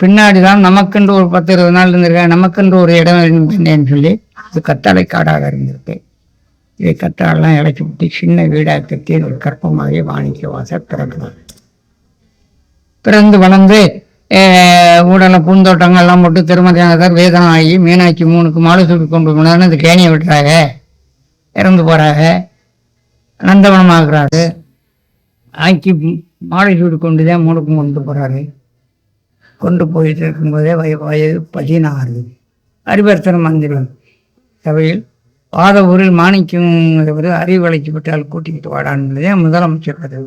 பின்னாடி தான் நமக்கென்று ஒரு பத்து இருபது நாள் இருந்திருக்கேன் நமக்கென்று ஒரு இடம் இருந்தேன்னு சொல்லி இது கத்தாழை காடாக இருந்திருக்கு. இதை கத்தாழெல்லாம் இழைச்சி விட்டு சின்ன வீடாக கட்டி ஒரு கற்பமாகவே வாணிக்க வாசல் பிறக்கிறது பிறந்து வளர்ந்து அஹ், பூந்தோட்டங்கள்லாம் போட்டு திருமதியானதர் வேதனம் ஆகி மீனாட்சி மூணுக்கு மாலை சூடி கொண்டு போனாலும் இந்த கேணியை விட்டுறாங்க. இறந்து போகிறாங்க நந்தவனமாகறாரு ஆக்கி மாலை சூடு கொண்டு தான் மூணுக்கும் கொண்டு போகிறாரு கொண்டு போயிட்டு இருக்கும்போதே வய வயது பதினாறு. அறிவர்த்தன மந்திரம். சபையில் வாத ஊரில் மாணிக்கம் அறிவழைச்சி விட்டால் கூட்டிக்கிட்டு வாடான்னு முதலமைச்சர் பதவி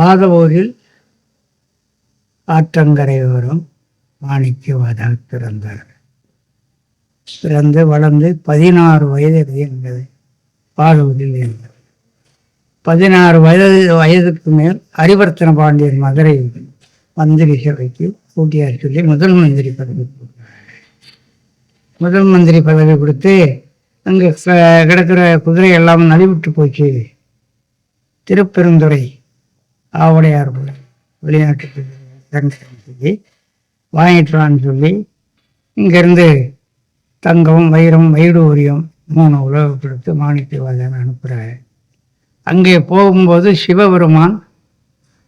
வாதவூரில் ஆற்றங்கரையோரம் மாணிக்கவாதாக பிறந்தார். பிறந்து வளர்ந்து பதினாறு வயது இருந்தது பாலூரில் இருந்தார் பதினாறு வயது வயதுக்கு மேல் ஹரிவர்த்தன பாண்டியன் மதுரை மந்திரி சபைக்கு கூட்டியார் சொல்லி முதல் மந்திரி பதவி கொடுத்தார். முதல் மந்திரி பதவி கொடுத்து அங்கே கிடக்கிற குதிரை எல்லாம் நலிவிட்டு போச்சு. திருப்பெருந்துறை ஆவடையார் போல. வெளிநாட்டுக்கு சொல்லி வாங்கிட்டுறான்னு சொல்லி இங்கேருந்து தங்கம் வைரம் வைடூரியம் மூணு உழவு கொடுத்து மாணிக்கவாதன் அனுப்புகிறாரு அங்கே போகும்போது சிவபெருமான்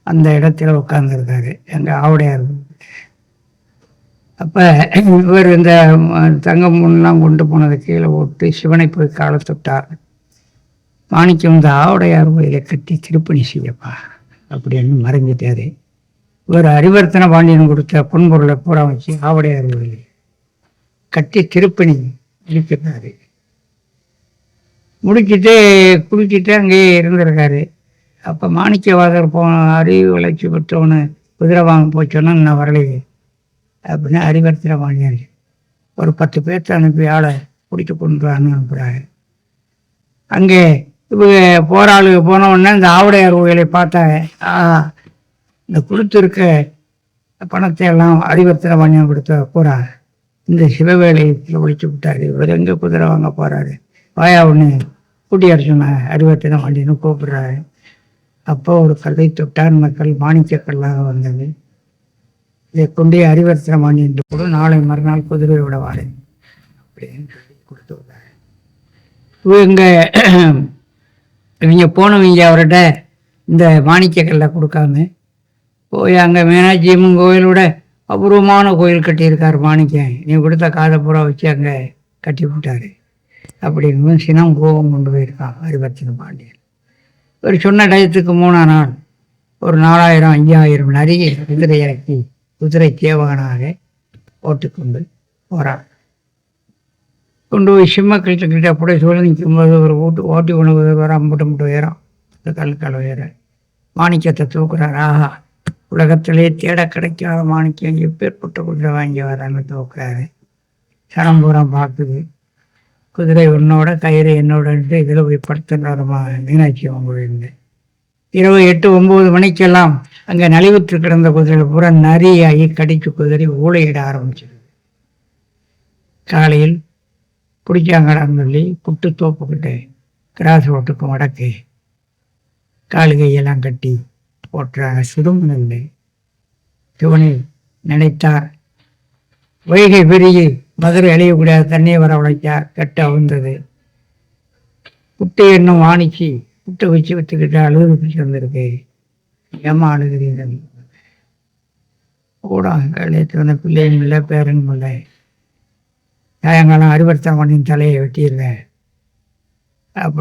அந்த இடத்துல உட்காந்துருக்காரு எங்கள் ஆவடையார் அப்போ இவர் இந்த தங்கம் முன்னெலாம் கொண்டு போனதை கீழே ஓட்டு சிவனை போய் காலத்தொட்டார். மாணிக்கம் இந்த ஆவுடையார் கோயிலை கட்டி திருப்பணி செய்யப்பா. அப்படின்னு மறைஞ்சிட்டாரு. ஒரு அறிவர்த்தன பாண்டியன் கொடுத்த பொன்பொருளை பூரா வச்சு ஆவடையார் கோயில் கட்டி திருப்பணி முடிக்கிறாரு முடிச்சிட்டு குளிச்சுட்டு அங்கேயே இருந்திருக்காரு. அப்போ மாணிக்கவாதர் போன அறிவு வளர்ச்சி பெற்றவனு குதிரை வாங்க போச்சோன்னா நான் வரலையே அப்படின்னு அறிவர்த்தன பாண்டியன் ஒரு பத்து பேர்த்த அனுப்பி ஆளை பிடிக்க கொண்டு அனுப்புகிறாங்க அங்கே இப்போ போகிற ஆளுங்க போன உடனே இந்த ஆவுடையார் கோயிலை பார்த்தேன் ஆ இந்த கொடுத்துருக்க பணத்தை எல்லாம் அறிவர்த்தனை பண்ணி கொடுத்த பூரா இந்த சிவவேலையில் ஒழிச்சு விட்டாரு. இவர் எங்கே குதிரை வாங்க போகிறாரு வாயா ஒன்று கூட்டியார் சொன்ன அறிவர்த்தனை பண்ணின்னு கூப்பிடுறாரு. அப்போ ஒரு கல்லை தொட்டார் மக்கள் மாணிக்கக்கல்லாக வந்தது. இதை கொண்டே அறிவர்த்தனை பண்ணிட்டு கூட நாளை மறுநாள் குதிரை விட வாரேன் அப்படின்னு சொல்லி கொடுத்து விட்டாரு இவங்க இவங்க போனவங்க அவர்கிட்ட இந்த மாணிக்கக்கல்லை கொடுக்காம போய் அங்கே மீனாட்சி அம்மன் கோயிலோட அபூர்வமான கோயில் கட்டியிருக்கார் மாணிக்கம் நீ கொடுத்த காதை பூரா வச்சு அங்கே கட்டி விட்டாரு. அப்படின்னு சினம் கோபம் கொண்டு போயிருக்கான் ஹரிவர்த்தன பாண்டியன். ஒரு சொன்ன டயத்துக்கு மூணாம் நாள் ஒரு நாலாயிரம் ஐயாயிரம் நிறைய குதிரை இறக்கி குதிரை சேவகனாக ஓட்டுக்கொண்டு போகிறான் கொண்டு போய் சிம்மக்கல்கிட்ட கிட்ட அப்படியே சூழல் நிற்கும்போது ஒரு ஓட்டு ஓட்டி உணவு வர அம்புட்டு முட்டு உயரம். இந்த கல்லுக்கால் உயர மாணிக்கத்தை தூக்குறார். ஆஹா உலகத்திலே தேட கிடைக்காத மாணிக்கம் எப்பேற்பட்ட குதிரை வாங்கி வரான்னு தூக்குறாரு. சனம் பூரா பார்க்குது. குதிரை உன்னோட கயிறு என்னோடன்ட்டு இதில் போய் படுத்துறாரு மீனாட்சி அவங்களுக்கு இரவு எட்டு ஒம்பது மணிக்கெல்லாம் அங்கே நலிவுற்று கிடந்த குதிரையில் பூரா நரியாகி கடிச்சு குதிரை ஊழையிட ஆரம்பிச்சிருது. காலையில் பிடிச்சாங்கடான்னு சொல்லி புட்டு தோப்புக்கிட்டு கிராஸ் ரோட்டுக்கு வடக்கு காலுகையெல்லாம் கட்டி போட்டுறாங்க. சுடுமணல் சிவனை நினைத்தார். வைகை பெருகி மதுரை அழியக்கூடாது தண்ணியை வர உழைச்சார் கட்ட அவுந்தது புட்டு இன்னும் வாணிச்சு புட்டை வச்சு வித்துக்கிட்டு அழுது பிடிச்சி வந்திருக்கு. ஏமா அழுகிறீர்கள்? ஊடகங்கள் எத்தனை பிள்ளையும் இல்லை பேரனும் இல்லை. சாயங்காலம் அரிவர்த்தனை பண்ணி தலையை வெட்டிடுவேன்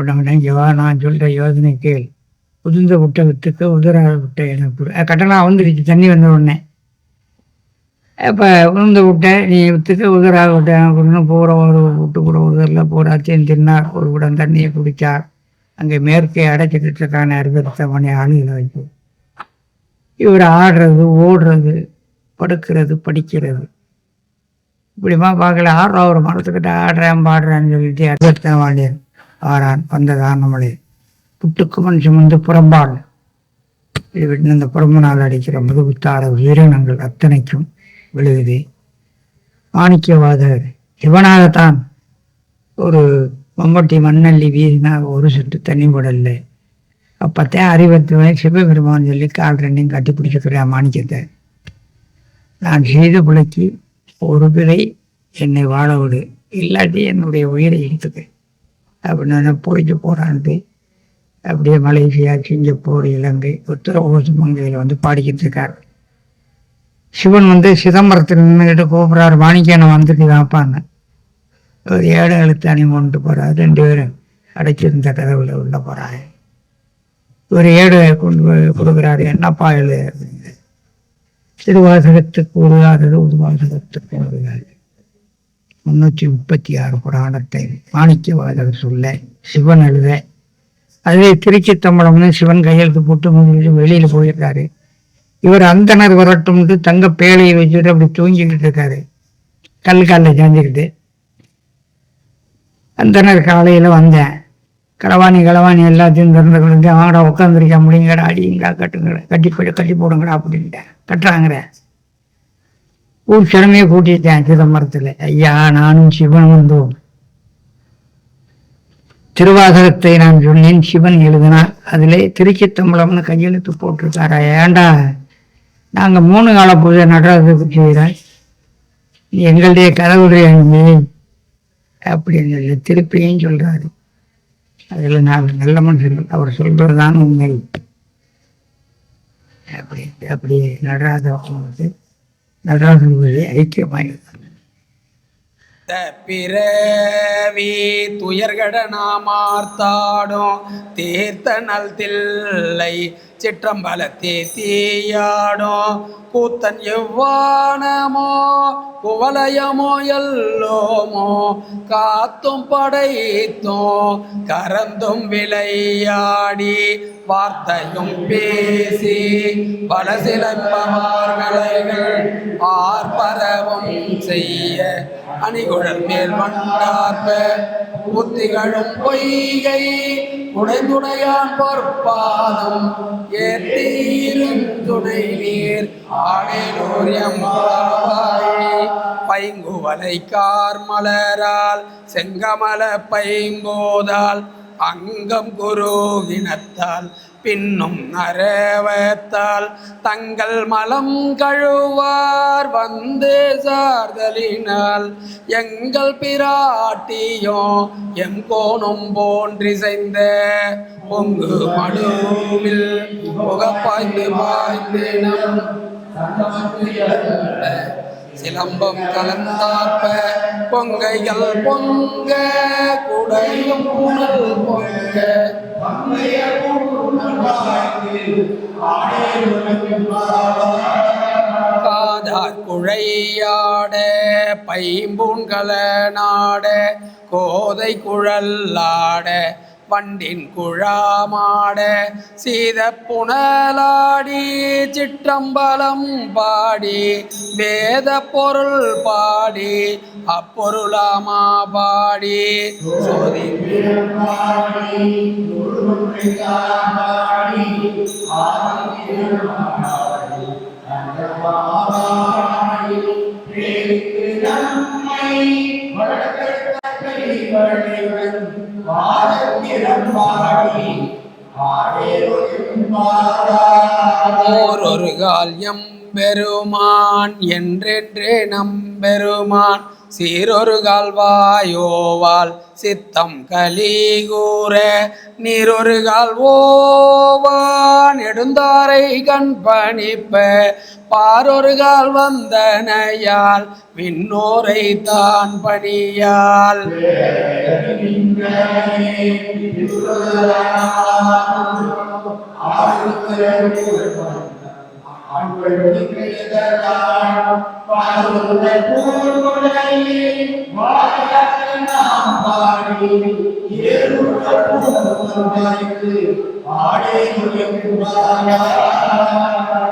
நம்ம இங்கே வா நான் சொல்கிற யோசனை கேள். உதிர்ந்த விட்ட வித்துக்கு உதிராத விட்ட எனக்கு கட்டணம் வந்துருச்சு தண்ணி வந்த உடனே. இப்போ உளுந்த விட்டை நீ வித்துக்கு உதிராக விட்ட எனக்கு பூரா ஒரு விட்டு கூட உதரில் பூராத்தையும் தின்னார். ஒரு குடம் தண்ணியை குடித்தார் அங்கே மேற்கே அடைச்சிக்கிட்டு இருக்கான அரிவர்த்தனை பண்ணி ஆளுகளை வச்சு இவர் ஆடுறது ஓடுறது படுக்கிறது படிக்கிறது. இப்படிமா பார்க்கல. ஆடுறா ஒரு மரத்துக்கிட்ட ஆடுறேன் பாடுறேன்னு சொல்லிட்டு அரிவர்த்தனை வாண்டியன் ஆறான். வந்ததான் நம்மளே புட்டுக்குமன் சுமந்து புறம்பால் இது விட்டு இந்த புறம்பு நாள் அடிக்கிற முதுகுத்தார உயிரினங்கள் அத்தனைக்கும் விழுகுது. மாணிக்கவாதர் இவனாகத்தான் ஒரு மம்பட்டி மண்ணள்ளி வீதினா ஒரு சொட்டு தண்ணி போடல. அப்பத்தான் அறிவத்துவன் சிவபெருமான் சொல்லி கால் ரெண்டையும் கட்டி பிடிச்சிக்கிறேன் மாணிக்கத்தை. நான் செய்த பிள்ளைக்கு ஒரு பிறை என்னை வாழ விடு. இல்லாட்டி என்னுடைய உயிரை எடுத்துக்க அப்படின்னு போயிட்டு போகிறான்ட்டு அப்படியே மலேசியா சிங்கப்பூர் இலங்கை உத்தரகோச மங்கையில் வந்து பாடிக்கிட்டு இருக்கார். சிவன் வந்து சிதம்பரத்தில் நின்றுக்கிட்டு கூப்பிட்றாரு மாணிக்கனை வந்துட்டு வாப்பாங்க ஒரு ஏழு எழுத்து அணி கொண்டு போகிறார் ரெண்டு பேரும் அடைச்சிருந்த கதவுல உள்ள போகிறாரு ஒரு ஏடு கொண்டு போய் கொடுக்குறாரு என்னப்பா எழுது திருவாசகத்துக்கு உருகாதது உருவாசகத்துக்கு உருகாது முன்னூற்றி முப்பத்தி ஆறு புராணத்தை மாணிக்கவாதகர் சொல்ல சிவன் எழுத அதுவே திருச்சி தம்பளம்னு சிவன் கையெழுத்து போட்டு வெளியில் வெளியில போயிருக்காரு. இவர் அந்தனர் வரட்டும்ட்டு தங்க பேழையை வச்சுட்டு அப்படி தூங்கிக்கிட்டு இருக்காரு. கல் காலில் சாஞ்சிக்கிட்டு. அந்தனர் காலையில் வந்தேன். களவாணி களவாணி எல்லாத்தையும் திறந்து கொடுத்து வாங்கடா உட்காந்துருக்க முடியுங்கடா அடியுங்கடா கட்டுங்கடா கட்டி போய் கட்டி போடுங்கடா அப்படின்ட்டேன் கட்டுறாங்கிற ஊர் சிறமையை கூட்டிட்டேன் சிதம்பரத்தில். ஐயா நானும் சிவன் வந்தோம். திருவாசகத்தை நான் சொன்னேன் சிவன் எழுதினார். அதிலே திருச்சி தம்பளம்னு கையெழுத்து போட்டிருக்காரா ஏண்டா? நாங்கள் மூணு கால பூஜை நடராஜருக்கு செய்கிறேன் எங்களுடைய கதவுடைய அப்படின்னு சொல்லி திருப்பியும் சொல்றாரு. அதில் நாங்கள் நல்ல மனுஷர்கள் அவர் சொல்கிறது தான் உண்மை. அப்படி அப்படி நடராஜன் வந்து நடராஜன் பூஜை ஐக்கியமாயிருந்தார் பிறவி துயர்கட நாமார்த்தாடும். தீர்த்த நல் தில்லை சிற்றம்பலத்தே தீயாடும். கூத்தன் எவ்வானமோ குவலயமோ எல்லோமோ காத்தும் படைத்தும் கரந்தும் விளையாடி வார்த்தையும் பேசி பல சிலம்பமார்களைகள் ஆர்ப்பரவும் செய்ய. அணிகுழல் மேல் மண்டார்ப புத்திகளும் பொய்கை உடைந்துடையான் பொற்பாதம் ஏத்தீரும் துணை நீர் ஆடேலூரியம்பாய் பைங்குவலை கார்மலரால் செங்கமல பைம்போதால் அங்கம் குரு குருகினத்தால் பின்னும் அரவத்தால் தங்கள் மலம் கழுவார் வந்து சார்தலினால். எங்கள் பிராட்டியோ எங்கோனும் போன்றிசைந்த பொங்கு மடுவில் புகப்பாய்ந்து பாய்ந்து நம் சிலம்பம் கலந்தாப்ப பொங்கைகள் பொங்க குடையும் புனல் பொங்க. காதார் குழையாட பைம்பூன்கள நாட கோதை குழல்லாட வண்டின் குழாமாட சீத புனலாடி சிற்றம்பலம் பாடி வேத பொருள் பாடி அப்பொருளாமா பாடி. சோதி ஓரொரு கால் எம்பெருமான் என்றென்றே நம்பெருமான் சீரொரு கால்வாயோவால் சித்தம் கலிகூற நீரொரு கால்வோவான் நெடுந்தாரை கண் பணிப்ப பாரொரு கால் வந்தனையால் விண்ணோரை தான் பணியால் ஆறு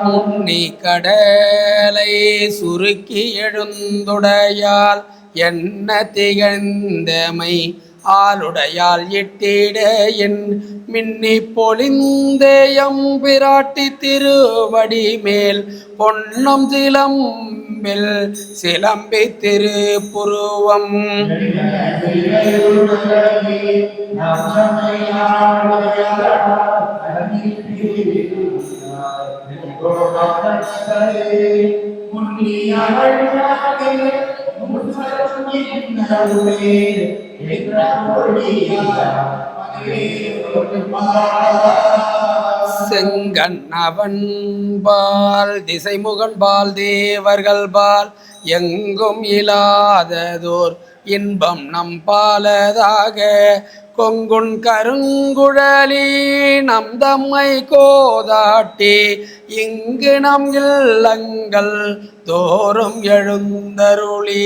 முன்னி கடலை சுருக்கி எழுந்துடையால் என்ன திகழ்ந்தமை? ஆளுடையால் இட்டிட என் மின்னி பொழிந்தேயம் பிராட்டி திருவடி மேல். பொன்னம் சிலம்பில் சிலம்பி திருப்புருவம். செங்கண்ணவன் பால் திசைமுகன் பால் தேவர்கள் பால் எங்கும் இல்லாததோர் இன்பம் நம் பாலதாக கொங்குண் கருங்குழலி நம் தம்மை கோதாட்டி இங்கு நம் இல்லங்கள் தோறும் எழுந்தருளி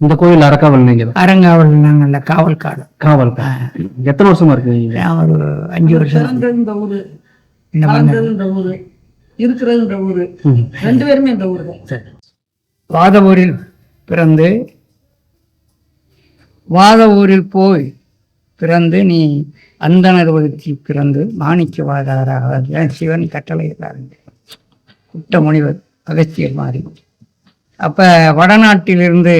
இந்த கோயில் அரக்காவல் நீங்க. அரங்காவல் நாங்கள்ல காவல்காடு காவல் எத்தனை வருஷமா இருக்கு? ஒரு அஞ்சு வருஷம் இந்த ஊரு இந்த ஊரு இருக்கிறது இந்த ஊரு. ம். ரெண்டு பேருமே இந்த ஊரு தான். சரி. வாதவூரில் பிறந்து வாதவூரில் போய் பிறந்து நீ அந்தனர் வகுத்தில் பிறந்து மாணிக்கவாதாராக சிவன் கட்டளையிட்டாருங்க குட்ட முனிவர் அகத்தியர் மாதிரி. அப்போ வடநாட்டிலிருந்து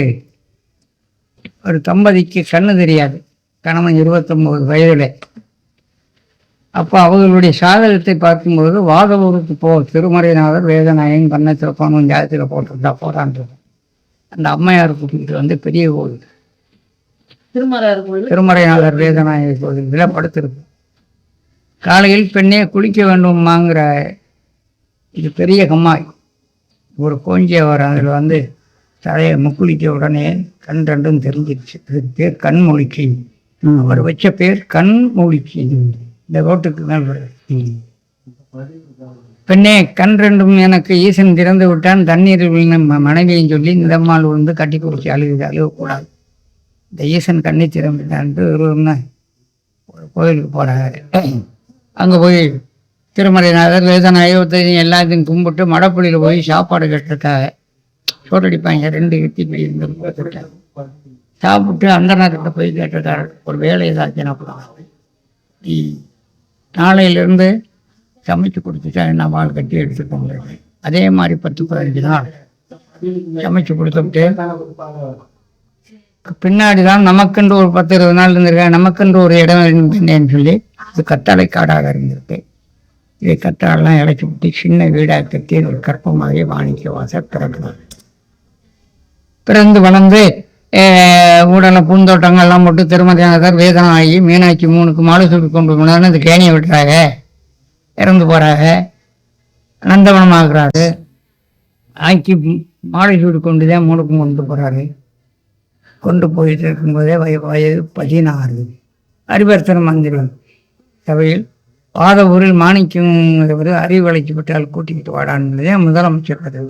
ஒரு தம்பதிக்கு கண்ணு தெரியாது. கணவன் இருபத்தொம்போது வயதில். அப்போ அவர்களுடைய சாதகத்தை பார்க்கும்போது வாதவூருக்கு போ திருமறைநாதர் வேதநாயகன் கண்ண சிறப்பானும் ஜாதத்தில் போட்டிருந்தா போறான்றது அந்த அம்மையார் கூட்டிகிட்டு வந்து பெரிய கோவில் திருமலையார் கோயில் திருமறைநாதர் வேதநாயகர் படுத்திருக்கு காலையில் பெண்ணே குளிக்க வேண்டுமாங்கிற இது பெரிய கம்மாய். ஒரு கோஞ்சியவர் அதில் வந்து தலையை முக்குளிக்க உடனே கண் ரெண்டும் தெரிஞ்சிருச்சு. பேர் பேர் கண்மொழிக்கை அவர் வச்ச பேர் கண் மொழிக்கை இந்த ரோட்டுக்கு மேல் பெண்ணே கண் ரெண்டும் எனக்கு ஈசன் திறந்து விட்டான். தண்ணீர் மனைவியும் சொல்லி நிலமால் விழுந்து கட்டி குடிச்சு அழுகுது அழுகக்கூடாது. இந்த ஈசன் கண்ணி திறந்துட்டான்ட்டு ஒரு ஒரு கோயிலுக்கு போகிறாரு அங்கே போய் திருமலைநாதர் வேதநாயகத்தையும் எல்லாத்தையும் கும்பிட்டு மடப்புள்ளியில் போய் சாப்பாடு கேட்டிருக்காங்க. சோட்டடிப்பாங்க ரெண்டு இத்தி போய் இருந்து சாப்பிட்டு அந்தனர்கிட்ட போய் கேட்டிருக்காரு. ஒரு வேலை ஏதாச்சும் நீ நாளையிலிருந்து சமைச்சு கொடுத்துட்டா என்ன வாழ் கட்டி எடுத்துக்கோங்க. அதே மாதிரி பத்து பதினஞ்சு நாள் சமைச்சு கொடுத்துட்டு பின்னாடி தான் நமக்கென்று ஒரு பத்து இருபது நாள் இருந்திருக்கேன் நமக்கென்று ஒரு இடம் இருந்தேன்னு சொல்லி இது கத்தாழை காடாக இருந்திருக்கு. இதை கத்தாழெல்லாம் இறக்கி விட்டு சின்ன வீடாக கட்டி ஒரு கற்பமாகவே வாணிக்க வாசல் பிறந்தார் பிறந்து வளர்ந்து உடனே பூந்தோட்டங்கள்லாம் போட்டு திருமதியானதர் ஆகி மீனாட்சி மூணுக்கு மாலை சுட்டு கொண்டு போனாலும் அந்த கேணியை விட்டுறாங்க. இறந்து போகிறாங்க நந்தவனமாகறாரு. ஆக்கி மாலை சூடு கொண்டு தான் மூணுக்கும் கொண்டு போகிறாரு கொண்டு போயிட்டு இருக்கும்போதே வய வயது பதினாறு. அறிவர்த்தன மந்திரி சபையில் பாத ஊரில் மாணிக்கம் அறிவு வளைக்கப்பட்டால் கூட்டிக்கிட்டு வாடான்னு முதலமைச்சர் பதவி